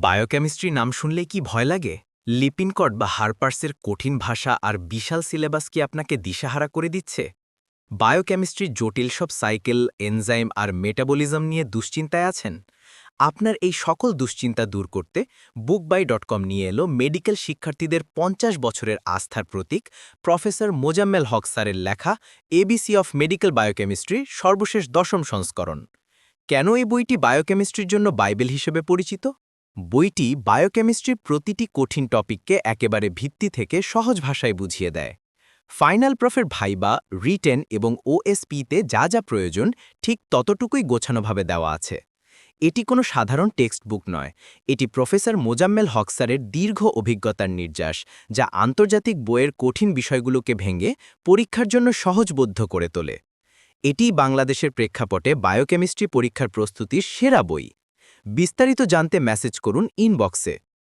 Biochemistry নাম শুনলেই কি ভয় লাগে? লিপিনকট বা হারপার্সের কঠিন ভাষা আর বিশাল সিলেবাস কি আপনাকে দিশাহারা করে দিচ্ছে? বায়োকেমিস্ট্রির জটিল সব সাইকেল, এনজাইম আর মেটাবলিজম নিয়ে দুশ্চিন্তায় আছেন? আপনার এই সকল দুশ্চিন্তা দূর করতে বুকবাই ডট কম নিয়ে এলো মেডিকেল শিক্ষার্থীদের পঞ্চাশ বছরের আস্থার প্রতীক প্রফেসর মোজাম্মেল হক স্যারের লেখা এবিসি অফ মেডিকেল বায়োকেমিস্ট্রি সর্বশেষ দশম সংস্করণ। কেন এই বইটি বায়োকেমিস্ট্রির জন্য বাইবেল হিসেবে পরিচিত? বইটি বায়োকেমিস্ট্রির প্রতিটি কঠিন টপিককে একেবারে ভিত্তি থেকে সহজ ভাষায় বুঝিয়ে দেয়। ফাইনাল প্রফের ভাইবা, রিটেন এবং ওএসপিতে যা যা প্রয়োজন, ঠিক ততটুকুই গোছানোভাবে দেওয়া আছে। এটি কোনো সাধারণ টেক্সট বুক নয়। এটি প্রফেসর মোজাম্মেল হকসারের দীর্ঘ অভিজ্ঞতার নির্যাস, যা আন্তর্জাতিক বইয়ের কঠিন বিষয়গুলোকে ভেঙে পরীক্ষার জন্য সহজবোধ্য করে তোলে। এটি বাংলাদেশের প্রেক্ষাপটে বায়োকেমিস্ট্রি পরীক্ষার প্রস্তুতির সেরা বই। বিস্তারিত জানতে মেসেজ করুন ইনবক্সে